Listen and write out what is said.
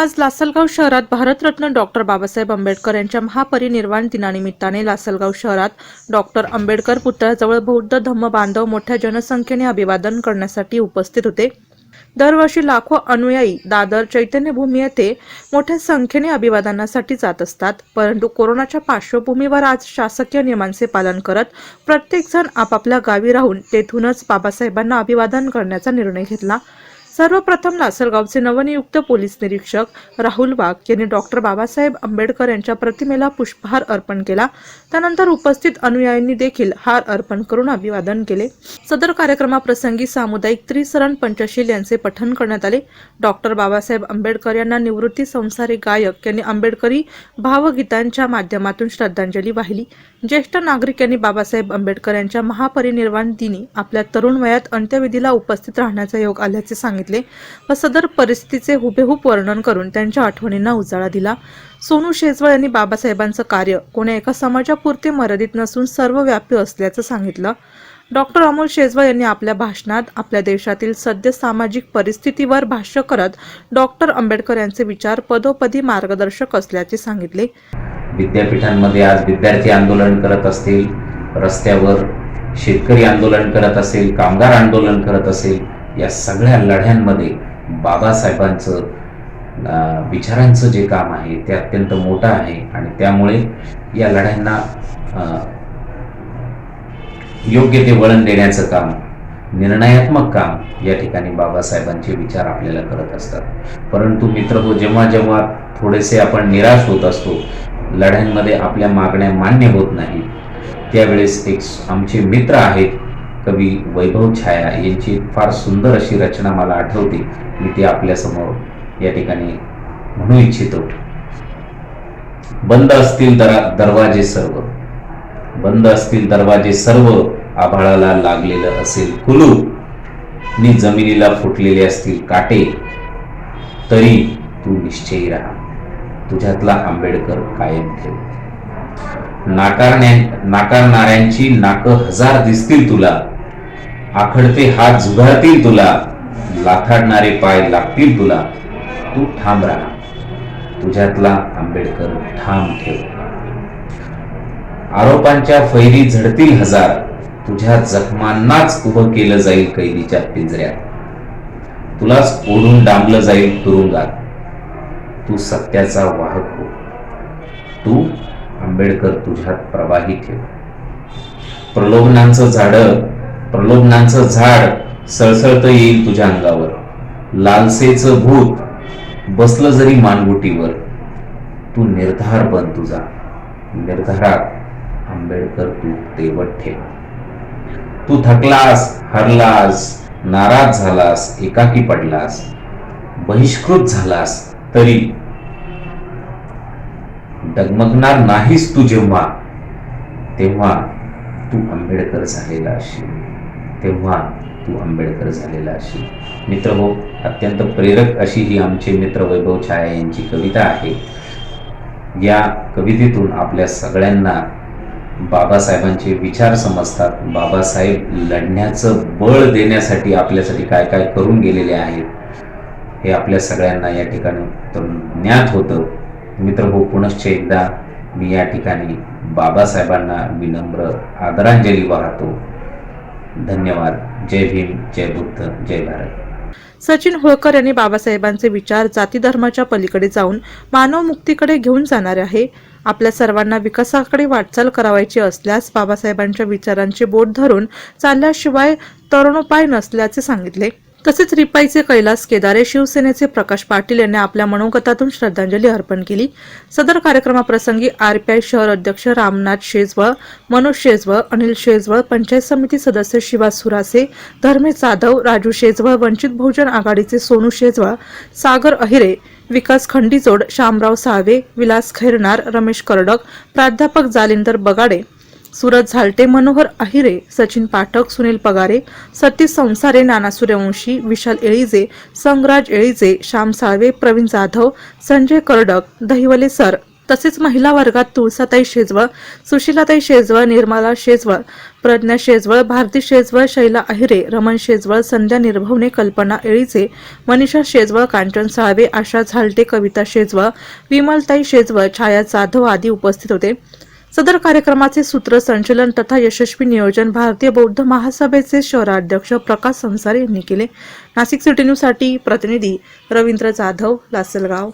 आज लासलगाव शहरात भारतरत्न डॉक्टर बाबासाहेब आंबेडकर यांच्या महापरिनिर्वाण दिनानिमित्ताने लासलगाव शहरात डॉक्टर आंबेडकर पुतळ्याजवळ बौद्ध धम्म बांधव मोठ्या जनसंख्येने अभिवादन करण्यासाठी उपस्थित होते. दरवर्षी लाखो अनुयायी दादर चैतन्यभूमी येथे मोठ्या संख्येने अभिवादनासाठी जात असतात. परंतु कोरोनाच्या पार्श्वभूमीवर आज शासकीय नियमांचे पालन करत प्रत्येकजण आपापल्या गावी राहून तेथूनच बाबासाहेबांना अभिवादन करण्याचा निर्णय घेतला. सर्वप्रथम लासलगावचे नवनियुक्त पोलीस निरीक्षक राहुल वाघ यांनी डॉक्टर बाबासाहेब आंबेडकर यांच्या प्रतिमेला पुष्पहार अर्पण केला. त्यानंतर उपस्थित अनुयायांनी देखील हार अर्पण करून अभिवादन केले. सदर कार्यक्रमाप्रसंगी सामुदायिक त्रिसरण पंचशील यांचे पठण करण्यात आले. डॉक्टर बाबासाहेब आंबेडकर यांना निवृत्ती संसारी गायक यांनी आंबेडकरी भावगीतांच्या माध्यमातून श्रद्धांजली वाहिली. ज्येष्ठ नागरिक यांनी बाबासाहेब आंबेडकर यांच्या महापरिनिर्वाण दिनी आपल्या तरुण वयात अंत्यविधीला उपस्थित राहण्याचा योग आल्याचे सांगितले. व सदर परिस्थितीचे हुबेहूब वर्णन करून त्यांच्या आठवणींना उजाळा दिला. सोनू शेजवळ यांनी बाबासाहेबांचं कार्य कोण्या एका समाजापुरते मर्यादित नसून सर्वव्यापी असल्याचं सांगितलं. डॉक्टर अमोल शेजवळ यांनी आपल्या भाषणात आपल्या देशातील सद्य सामाजिक परिस्थितीवर भाष्य करत डॉक्टर आंबेडकर यांचे विचार पदोपदी मार्गदर्शक असल्याचे सांगितले. विद्यापीठांमध्ये आज विद्यार्थी आंदोलन करत असतील रस्त्यावर शेतकरी आंदोलन करत असेल कामगार आंदोलन करत असेल या सगळ्या लढ्यांमध्ये बाबासाहेबांचं विचारांचं जे काम आहे ते अत्यंत मोठं आहे आणि त्यामुळे या लढ्यांना योग्य ते वळण देण्याचं काम निर्णयात्मक काम या ठिकाणी बाबासाहेबांचे विचार आपल्याला करत असतात. परंतु मित्र हो जेव्हा जेव्हा थोडेसे आपण निराश होत असतो लढ्यांमध्ये आपल्या मागण्या मान्य होत नाही त्यावेळेस एक आमचे मित्र आहेत कवी वैभव छाया यांची एक फार सुंदर अशी रचना मला आठवते. मी ती आपल्यासमोर या ठिकाणी म्हणू इच्छितो. बंद असतील दरा दरवाजे सर्व. बंद असतील दरवाजे सर्व आभाळाला लागलेलं असेल कुलू. नि जमिनीला फुटलेले असतील काटे. तरी तू निश्चयी राहा. तुझ्यातला आंबेडकर कायम ठेव. नाकारण्या नाकारणाऱ्यांची नाकं हजार दिसतील तुला. आखडते हात झुगारतील तुला. लाथाडणारे पाय लागतील तुला. तू ठाम राहा. तुझ्यातला आंबेडकर ठाम ठेव. आरोपांच्या फैरी झडतील हजार. तुझ्या जखमांनाच उभं केलं जाईल कैदीच्या पिंजऱ्यात. तुलाच ओढून डांबलं जाईल तुरुंगात. तू सत्याचा वाहक हो. तू आंबेडकर तुझ्यात प्रवाही ठेव. प्रलोभनांचं झाड प्रलोभनांचं झाड सळसळत येईल तुझ्या अंगावर. लालसेचं भूत बसलं जरी मानगुटीवर तू निर्धार बन तुझा. निर्धारात आंबेडकर तू तेवट ठेव. तू थकलास हरलास नाराज झालास एकाकी पडलास बहिष्कृत झालास तरी डगमगणार नाहीस तू जेव्हा तेव्हा तू आंबेडकर झालेला असशील तेव्हा तू आंबेडकर झालेला असशील मित्र हो अत्यंत प्रेरक अशी ही आमचे मित्र वैभव छाया यांची कविता आहे. या कवितेतून आपल्या सगळ्यांना बाबासाहेबांचे विचार समजतात. बाबासाहेब लढण्याचं बळ देण्यासाठी आपल्यासाठी काय काय करून गेलेले आहेत हे आपल्या सगळ्यांना या ठिकाणी तर ज्ञात होतं. मित्र हो पुनश्च एकदा मी या ठिकाणी बाबासाहेबांना विनम्र आदरांजली वाहतो. धन्यवाद. जय भीम जय बुद्ध जय भारत. सचिन होळकर यांनी बाबासाहेबांचे विचार जाती धर्माच्या पलीकडे जाऊन मानव मुक्तीकडे घेऊन जाणारे आहे. आपल्या सर्वांना विकासाकडे वाटचाल करावायची असल्यास बाबासाहेबांच्या विचारांचे बोट धरून चालल्याशिवाय तरुणोपाय नसल्याचे सांगितले. तसेच रिपाईचे कैलास केदारे शिवसेनेचे प्रकाश पाटील यांनी आपल्या मनोगतातून श्रद्धांजली अर्पण केली. सदर कार्यक्रमाप्रसंगी आरपीआय शहर अध्यक्ष रामनाथ शेजवळ मनोज शेजवळ अनिल शेजवळ पंचायत समिती सदस्य शिवा सुरासे धर्मे जाधव राजू शेजवळ वंचित बहुजन आघाडीचे सोनू शेजवळ सागर अहिरे विकास खंडीजोड शामराव साळवे विलास खैरनार रमेश करडक प्राध्यापक जालिंदर बगाडे सूरज झालटे मनोहर अहिरे सचिन पाठक सुनील पगारे सतीश संसारे नाना सूर्यवंशी विशाल एळीजे संगराज एळीजे श्याम साळवे प्रवीण जाधव संजय करडक दहिवले सर. तसेच महिला वर्गात तुळसाताई शेजवळ सुशीलाताई शेजवळ निर्मला शेजवळ प्रज्ञा शेजवळ भारती शेजवळ शैला अहिरे रमण शेजवळ संध्या निर्भवने कल्पना एळीचे मनीषा शेजवळ कांचन साळवे आशा झालटे कविता शेजवळ विमलताई शेजवळ छाया जाधव आदी उपस्थित होते. सदर कार्यक्रमाचे सूत्रसंचलन तथा यशस्वी नियोजन भारतीय बौद्ध महासभेचे शहराध्यक्ष प्रकाश संसारे यांनी केले. नाशिक सिटी न्यूजसाठी प्रतिनिधी रवींद्र जाधव लासलगाव.